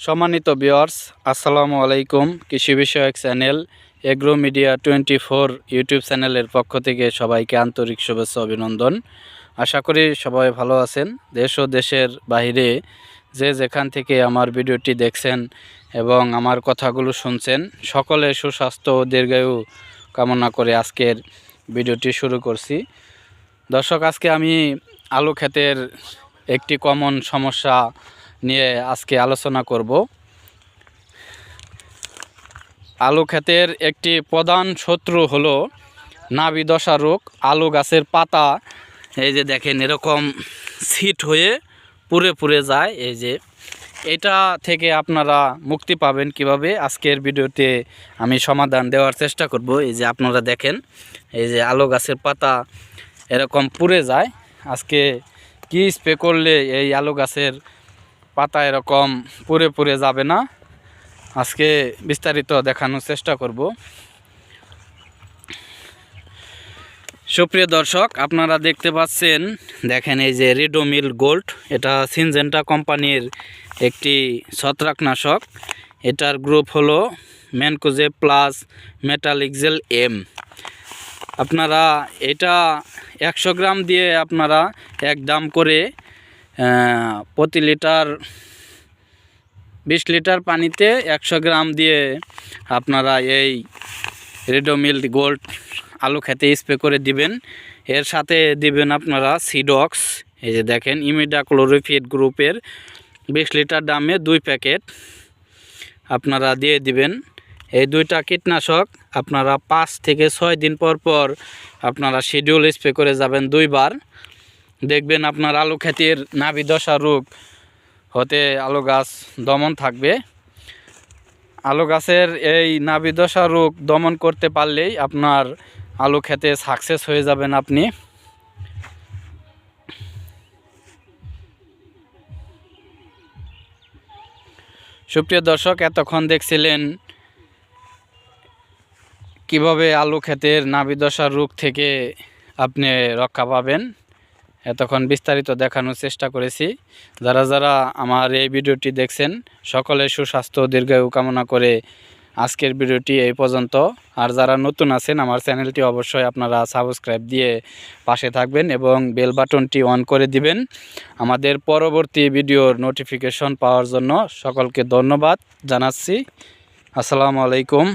সম্মানিত বিয়ার্স আসসালামু আলাইকুম কৃষি বিষয়ক channel agro media twenty four YouTube চ্যানেলের পক্ষ থেকে সবাইকে আন্তরিক শুভেচ্ছা, অভিনন্দন। আশা করি সবাই ভালো আছেন। দেশ ও দেশের বাইরে যে যেখান থেকে আমার ভিডিওটি দেখছেন এবং আমার কথাগুলো শুনছেন, সকলে সুস্বাস্থ্য ও দীর্ঘায়ু কামনা করে আজকের ভিডিওটি শুরু করছি। দর্শক, আজকে আমি আলু ক্ষেতের একটি কমন সমস্যা নিয়ে আজকে আলোচনা করব। আলু ক্ষেতের একটি প্রধান শত্রু হলো নাবি দশা রোগ। আলু গাছের পাতা এই যে দেখেন এরকম সিট হয়ে পুড়ে পুড়ে যায়। এই যে এটা থেকে আপনারা মুক্তি পাবেন কীভাবে? আজকের ভিডিওতে আমি সমাধান দেওয়ার চেষ্টা করব। এই যে আপনারা দেখেন, এই যে আলু গাছের পাতা এরকম পুড়ে যায়। আজকে কি স্প্রে করলে এই আলু গাছের পাতা এরকম পুড়ে পুড়ে যাবে না। আজকে বিস্তারিত দেখানোর চেষ্টা করব। সুপ্রিয় দর্শক, আপনারা দেখতে পাচ্ছেন, দেখেন এই যে রেডোমিল গোল্ড, এটা সিনজেন্টা কোম্পানির একটি ছত্রাকনাশক। এটার গ্রুপ হলো ম্যানকোজে প্লাস মেটালিক্সেল এম। আপনারা এটা একশো গ্রাম দিয়ে আপনারা এক দাম করে প্রতি লিটার বিশ লিটার পানিতে একশো গ্রাম দিয়ে আপনারা এই রেডোমিল গোল্ড আলু খেতে স্প্রে করে দিবেন। এর সাথে দিবেন আপনারা সিডক্স, এই যে দেখেন ইমিডা ক্লোরোফিট গ্রুপের বিশ লিটার দামে দুই প্যাকেট আপনারা দিয়ে দিবেন। এই দুইটা কীটনাশক আপনারা পাঁচ থেকে ছয় দিন পর পর আপনারা শিডিউল স্প্রে করে যাবেন দুইবার। দেখবেন আপনার আলু খেতের নাভি দশা রোগ হতে আলু গাছ দমন থাকবে। আলু গাছের এই নাভি দশা রোগ দমন করতে পারলেই আপনার আলু খেতে সাকসেস হয়ে যাবেন আপনি। সুপ্রিয় দর্শক, এতক্ষণ দেখছিলেন কীভাবে আলু ক্ষেতের নাবিদশার রোগ থেকে আপনি রক্ষা পাবেন। এতক্ষণ বিস্তারিত দেখানোর চেষ্টা করেছি। যারা যারা আমার এই ভিডিওটি দেখছেন, সকলে সুস্বাস্থ্য, দীর্ঘায়ু কামনা করে আজকের ভিডিওটি এই পর্যন্ত। আর যারা নতুন আছেন, আমার চ্যানেলটি অবশ্যই আপনারা সাবস্ক্রাইব দিয়ে পাশে থাকবেন এবং বেল বাটনটি অন করে দিবেন। আমাদের পরবর্তী ভিডিওর নোটিফিকেশন পাওয়ার জন্য সকলকে ধন্যবাদ জানাচ্ছি। আসসালামু আলাইকুম।